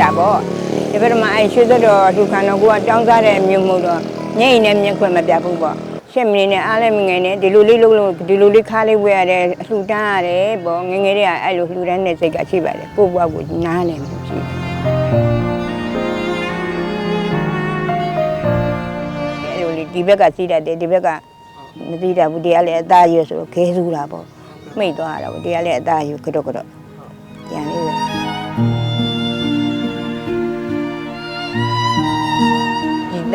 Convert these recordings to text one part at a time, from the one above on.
တာပေါ့ဒီဘက်မှာအဲရွှေသက်တော်ဒုက္ခတော်ကတောင်းစားတဲ့မျိုးမဟုတ်တော့ညအိနဲ့မြင်ခွင့်မပြဘူးပေါ့ရှက်မနေနဲ့အားလည်းမငယ်နဲ့ဒီလိုလေးလုံးလုံးဒီလိုလေးခါလေးဝဲရတယ်အလှူတန်းရတယ်ပေါ့ငယ်ငယ်တွေကအဲ့လိုလှူတန်းတဲ့စိတ်ကရှိပါတယ်ကိုယ့်ဘဝကိုနားလည်မှုရှိတယ်အဲ့လိုလေဒီဘက်ကစီးတတ်တယ်ဒီဘက်ကမသိတတ်ဘူးတရားလည်းအသားရွဆိုတော့ခဲစုတာပေါ့မိတ်သွားတာပေါ့တရားလည်းအသားရွကတော့ကတော့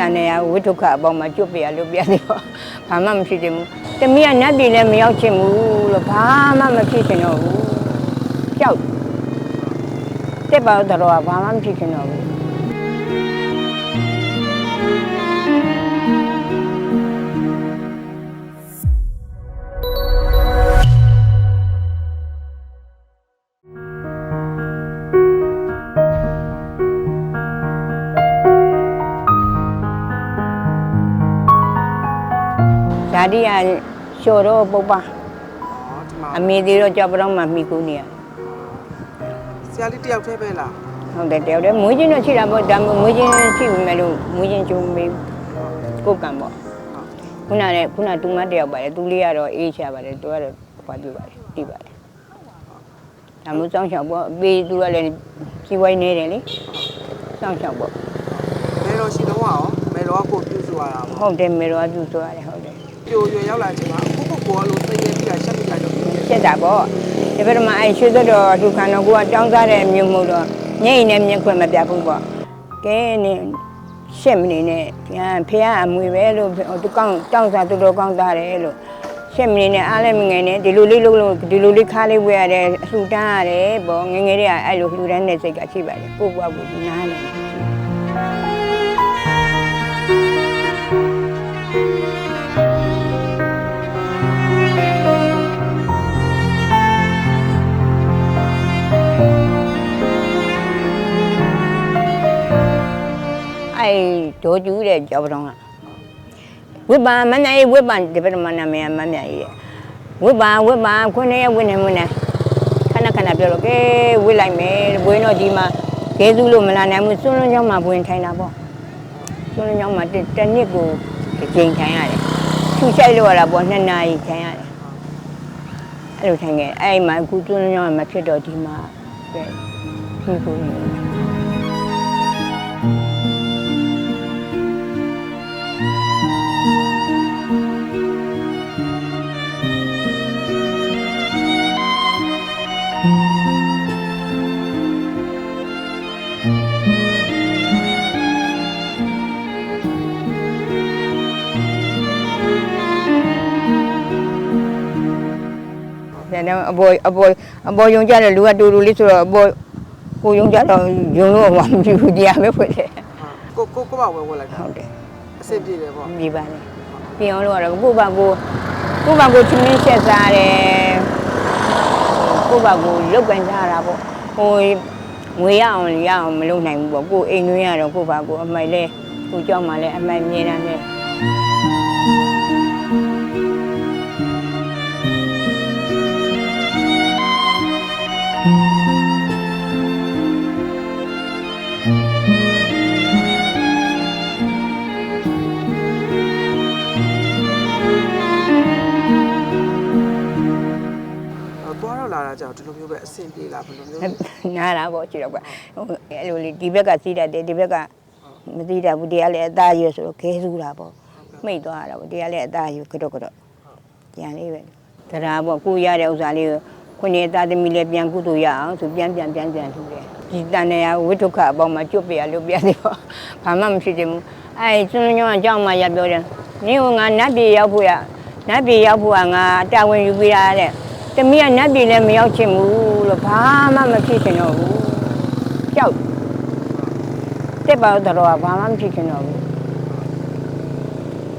န်နေရဝိဒုက္ခအပေါင်းမှာကျွတ်ပြရလို့ပြတယ်ပေါ့ဘာမှမရှိချင်ဘူးတမီးကနတ်ပြည်လည်းမရောက်ချင်ဘူးလို့ဘာမှမဖြစ်ချင်တော့ဘူးကြောက်တက်ပါတော့ဘာမှမဖြစ်ချင်တော့ဘူး တိကလျှော်တော့ပုပ္ပဩဒီမှာအမေသေးတော့ကြောက်ပတော့မှမိကူနေရဆရာလေးတယောက်တည်းပဲလားဟုတ်တယ်တယောက်တည်းမွေးချင်းတော့ရှိတာပေါ့ဒါပေမဲ့မွေးချင်းရှိပြီမဲ့လို့မွေးချင်းကျုံမေးကိုယ်ကံပေါ့ခုနကလည်းခုနတူမတယောက်ပါတယ်သူလေးကတော့အေးချပါတယ်သူကတော့ခွာပြပါတယ်တိပါတယ်ဒါမျိုးစောင်းချောက်ပေါ့အပေးသူကလည်းကြီးဝိုင်းနေတယ်လေစောင်းချောက်ပေါ့မဲတော်ရှိတော့ရောမဲတော်ကကိုပြုစုရတာပေါ့ဟုတ်တယ်မေတော်ကသူဆိုရတယ်ဟုတ်တယ် ပြိုရွယ်ရောက်လာချိန်မှာအခုကိုကိုကလို့သိရပြီးတာရှက်ပြီးတာတော့ပြည့်ဖြစ်တာပေါ့ဒီဘက်မှာအဲရွှေသက်တော်ဒုက္ခတော်ကတောင်းစားတဲ့မျိုးမဟုတ်တော့ညအိနဲ့မြင်ခွင့်မပြဘူးပေါ့ကဲနေရှက်မနေနဲ့ပြန်ဖေကအမွေပဲလို့သူကောင်းတောင်းစားသူတော်ကောင်းသားတယ်လို့ရှက်မနေနဲ့အားလည်းမငယ်နဲ့ဒီလိုလေးလုံးလုံးဒီလိုလေးခါလေးဝဲရတယ်အလှူတန်းရတယ်ပေါ့ငယ်ငယ်တွေကအဲ့လိုလှူတန်းတဲ့စိတ်ကရှိပါတယ်ကိုယ့်ဘဝကိုနားလ အဲ့ဒေါ်ကျူးတဲ့ကြောက်တော့ကဝိပ္ပံမန္တရေးဝိပ္ပံဒီပရမနာမေမမြကြီးတဲ့ဝိပ္ပံဝိပ္ပံခွန်းရဲ့ဝိနေမနေခဏခဏပြောတော့ကဲဝိလိုက်မယ်ဘွေးတော့ဒီမှာကဲစုလို့မလာနိုင်ဘူးစွန်းလွန်းချောင်းမှာဘွင်ထိုင်တာပေါ့စွန်းလွန်းချောင်းမှာတစ်တစ်နှစ်ကိုတစ်ချိန်ထိုင်ရတယ်ထူဆိုင်လို့ရတာပေါ့နှစ်နာရီထိုင်ရတယ်အဲ့လိုထိုင်ခဲ့အဲ့မှာအခုစွန်းလွန်းချောင်းမှာမဖြစ်တော့ဒီမှာကဲဒီကို နေဒါနဲ့အပေါ်အပေါ်အပေါ်ယုံကြတဲ့လူကတူတူလေးဆိုတော့အပေါ်ကိုယုံကြတော့ယုံလို့မှမဖြစ်ဘူးတရားပဲဖွင့်တယ်ကိုကိုကိုပါဝဲဝဲလိုက်တာဟုတ်တယ်အဆင်ပြေတယ်ပေါ့ဒီပါလေပြင်အောင်လို့ကတော့ကိုယ့်ဘာကိုကိုယ့်ဘာကိုချင်းချင်းဆက်စားတယ်ကိုယ့်ဘာကိုလုတ်ကန်ကြတာပေါ့ဟို ငွေရအောင်ရအောင်မလုပ်နိုင်ဘူးပေါ့ကိုအိမ်တွင်းရတော့ကိုပါကိုအမိုက်လဲကိုကြောက်မှလဲအမိုက်မြဲတမ်းနဲ့ သွားတော့လာတာကြောင့်ဒီလိုမျိုးပဲအဆင်ပြေလားဘယ်လိုမျိုးနားတာပေါ့ကြည့်တော့ကွဟိုအဲ့လိုလေဒီဘက်ကစီးတတ်တယ်ဒီဘက်ကမသိတတ်ဘူးတရားလည်းအသားရွဆိုတော့ခဲစုတာပေါ့မိတ်သွားတာပေါ့တရားလည်းအသားရွကတော့ကတော့ကြံလေးပဲတရားပေါ့ကိုရတဲ့ဥစ္စာလေးကိုခုနှစ်သားသမီးလည်းပြန်ကုသိုလ်ရအောင်ဆိုပြန်ပြန်ပြန်ပြန်ထူတယ်ဒီတန်နေရဝိဒုက္ခအပေါင်းမှာကျွတ်ပြရလို့ပြတယ်ပေါ့ဘာမှမရှိချင်ဘူးအဲကျွန်းညောင်းအကြောင်းမှရပြောတယ်နင်းကငါနတ်ပြည်ရောက်ဖို့ရနတ်ပြည်ရောက်ဖို့ကငါတာဝန်ယူပေးရတဲ့ တမီးကနတ်ပြည်လည်းမရောက်ချင်ဘူးလို့ဘာမှမဖြစ်ချင်တော့ဘူးကြောက်တက်ပါတော့ဘာမှမဖြစ်ချင်တော့ဘူး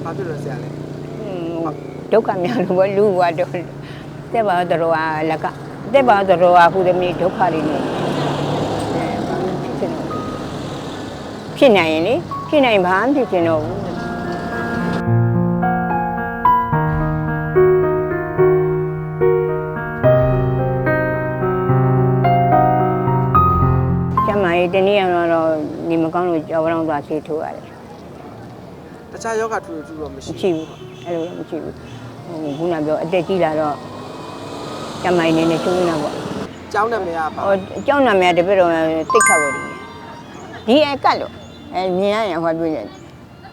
ဘာဖြစ်လို့ဆရာလဲဟွန်းဒုက္ခများလို့ပဲလူကတော့တက်ပါတော့လက်ကတက်ပါတော့ဟူသမီးဒုက္ခတွေနေအဲဘာမှဖြစ်ချင်တော့ဘူးဖြစ်နိုင်ရင်လေဖြစ်နိုင်ဘာမှဖြစ်ချင်တော့ဘူး ပြီးကြော်ပလောင်သွားဆေးထိုးရတယ်တခြားယောဂထူးထူးတော့မရှိဘူးရှိဘူးအဲ့လိုတော့မရှိဘူးဟိုခုနပြောအသက်ကြီးလာတော့ကျမိုင်နေနေချိုးနေတာပေါ့ကျောင်းနာမည်ကပါဟိုကျောင်းနာမည်တပည့်တော်တိတ်ခတ်ဝယ်တယ်ဒီအကတ်လို့အဲမြင်ရရင်ဟောပြတယ်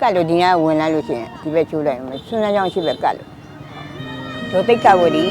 ကတ်လို့ဒီကဝင်လာလို့ရှိရင်ဒီဘက်ချိုးလိုက်မယ်ဆွမ်းလန်းကြောင်းရှိဘက်ကတ်လို့တို့တိတ်ခတ်ဝယ်တယ်